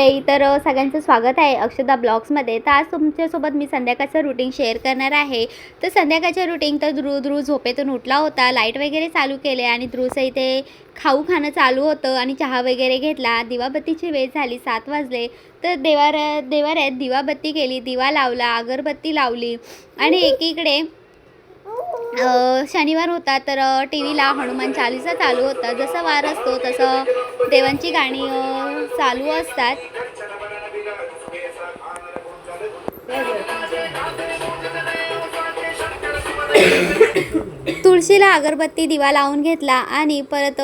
मंडळी तर सगळ्यांचं स्वागत आहे अक्षदा ब्लॉग्समध्ये. तर आज तुमच्यासोबत मी संध्याकाळचं रुटीन शेअर करणार आहे. तर संध्याकाळचं रुटीन तर ध्रुव ध्रुव झोपेतून उठला होता लाइट वगैरे चालू केले आणि ध्रुवचं इथे खाऊ खाणं चालू होतं आणि चहा वगैरे घेतला. दिवाबत्तीची वेळ झाली सात वाजले. तर देवार देवाऱ्यात दिवाबत्ती केली दिवा लावला अगरबत्ती लावली आणि एकीकडे शनिवार होता तर टी व्हीला हनुमान चालीसा चालू होता. जसं वार असतो तसं देवांची गाणी चालू असतात. तुळशीला अगरबत्ती दिवा लावून घेतला आणि परत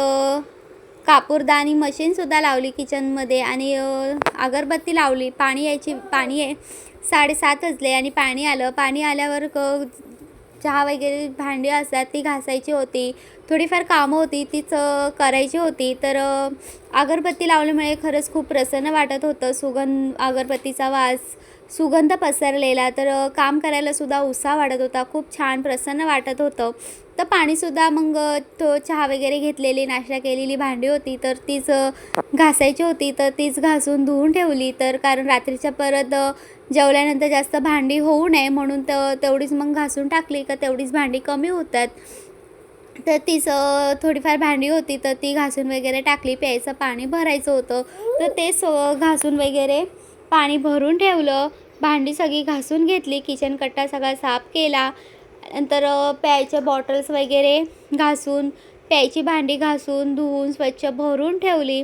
कापूरदानी मशीनसुद्धा लावली किचनमध्ये आणि अगरबत्ती लावली. पाणी यायची पाणी आहे साडेसात वाजले आणि पाणी आलं. पाणी आल्यावर क चहा वगैरे भांडी असतात ती घासायची होती. थोडीफार कामं होती तीच करायची होती. तर अगरबत्ती लावल्यामुळे खरंच खूप प्रसन्न वाटत होतं. सुगंध अगरबत्तीचा वास सुगंध पसरलेला तर काम करायलासुद्धा उत्साह वाटत होता. खूप छान प्रसन्न वाटत होतं. तर पाणीसुद्धा मग तो चहा वगैरे घेतलेली नाश्ता केलेली भांडी होती तर तीच घासायची होती तर तीच घासून धुवून ठेवली. तर कारण रात्रीच्या परत जेवल्यानंतर जास्त भांडी होऊ नये म्हणून तर तेवढीच मग घासून टाकली का तेवढीच भांडी कमी होतात. तर तीच थोडीफार भांडी होती तर ती घासून वगैरे टाकली प्यायचं पाणी भरायचं होतं. तर तेच सो घासून वगैरे पाणी भरून ठेवलं भांडी सगळी घासून घेतली किचन कट्टा सगळा साफ केला. नंतर प्यायच्या बॉटल्स वगैरे घासून प्यायची भांडी घासून धुवून स्वच्छ भरून ठेवली.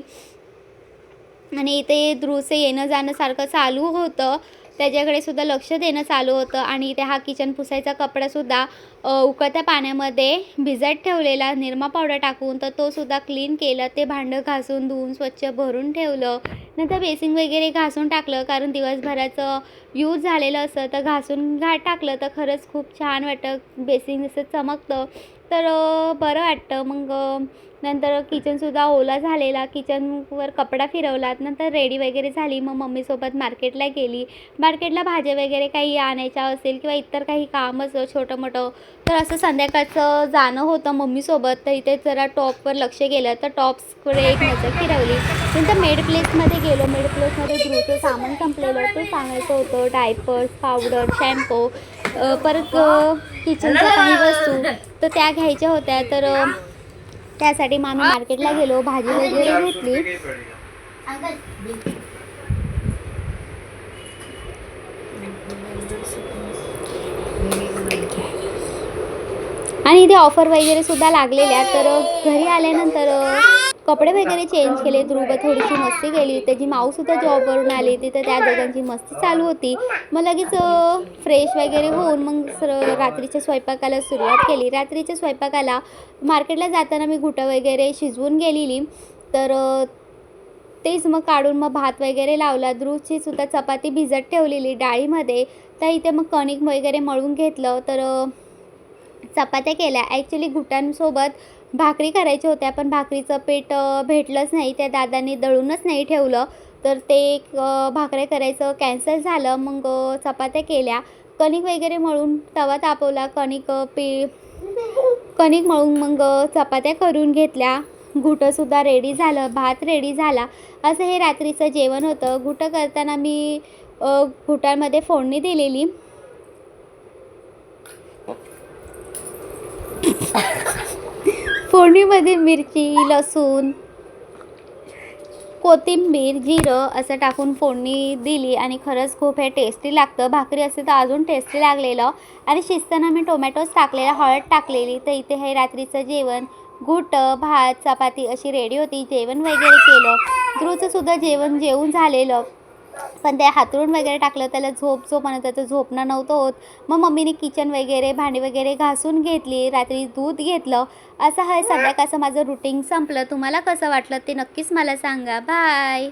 आणि इथे ध्रुवचं येणं जाणं सारखं चालू होतं. त्याच्याकडे सुद्धा लक्ष देणं चालू होतं. आणि इथे हा किचन पुसायचा कपडासुद्धा उकळत्या पाण्यामध्ये भिजत ठेवलेला निरमा पावडर टाकून तर तो सुद्धा क्लीन केलं ते भांडं घासून धुवून स्वच्छ भरून ठेवलं. नंतर बेसिंग वगैरे घासून टाकलं कारण दिवसभराचं यूज झालेलं असतं तर घासून घा टाकलं तर खरंच खूप छान वाटतं. बेसिंग जसं चमकतं. तर बरं वाटतं. मग नंतर किचनसुद्धा ओला झालेला. किचनवर कपडा फिरवला नंतर रेडी वगैरे झाली. मग मम्मीसोबत मार्केटला गेली. मार्केटला भाज्या वगैरे काही आणायच्या असेल किंवा इतर काही काम असं छोटं मोठं तर असं संध्याकाळचं जाणं होतं मम्मीसोबत तर इथे जरा टॉपवर लक्ष गेलं तर टॉप्सकडे एक नजर फिरवली. नंतर मेड प्लेसमध्ये गेलो. मेड प्लेसमध्ये गृहचं सामान संपलेलं ते सांगायचं होतं डायपर्स पावडर शॅम्पू परत किचनच्या काही वस्तू तर त्या घ्यायच्या होत्या. तर त्यासाठी मग आम्ही मार्केटला गेलो. भाजी वगैरे घेतली. आणि इथे ऑफर वगैरे सुद्धा लागलेल्या तर घरी आल्यानंतर कपडे वगैरे चेंज केले. ध्रुव थोडीशी मस्ती केली त्याची माऊसुद्धा जॉबवरून आली तिथं त्या दोघांची मस्ती चालू होती. मग लगेच फ्रेश वगैरे होऊन मग सर रात्रीच्या स्वयंपाकाला सुरुवात केली. रात्रीच्या स्वयंपाकाला मार्केटला जाताना मी घुटं वगैरे शिजवून गेलेली. तर तेच मग काढून मग भात वगैरे लावला. ध्रुवची सुद्धा चपाती भिजत ठेवलेली डाळीमध्ये. तर इथे मग कणिक वगैरे मळून घेतलं. तर चपात्या केल्या. ॲक्च्युली घुटांसोबत भाकरी करायच्या होत्या पण भाकरीचं पीठ भेटलंच नाही. त्या दादांनी दळूनच नाही ठेवलं. तर ते एक भाकऱ्या करायचं कॅन्सल झालं. मग चपात्या केल्या. कणिक वगैरे मळून तवा तापवला. कणिक पी कणिक मळून मग चपात्या करून घेतल्या. घुटंसुद्धा रेडी झालं. भात रेडी झाला. असं हे रात्रीचं जेवण होतं. घुटं करताना मी घुटांमध्ये फोडणी दिलेली. फोडणीमध्ये मिरची लसूण कोथिंबीर जिरं असं टाकून फोडणी दिली आणि खरंच खूप हे टेस्टी लागतं. भाकरी असते तर अजून टेस्टी लागलेलं. आणि शिजताना मी टोमॅटोच टाकलेला हळद टाकलेली. तर इथे हे रात्रीचं जेवण घुट भात चपाती अशी रेडी होती. जेवण वगैरे केलं. ध्रुवचं सुद्धा जेवण जेवून झालेलं. पण ते हातरून वगैरे टाकलं त्याला झोप झोप म्हणत होतं झोपणं नव्हतं होत. मग मम्मीने किचन वगैरे भांडी वगैरे घासून घेतली रात्री दूध घेतलं. असं आहे सगळ्या कसं माझं रुटीन संपलं. तुम्हाला कसं वाटलं ते नक्कीच मला सांगा. बाय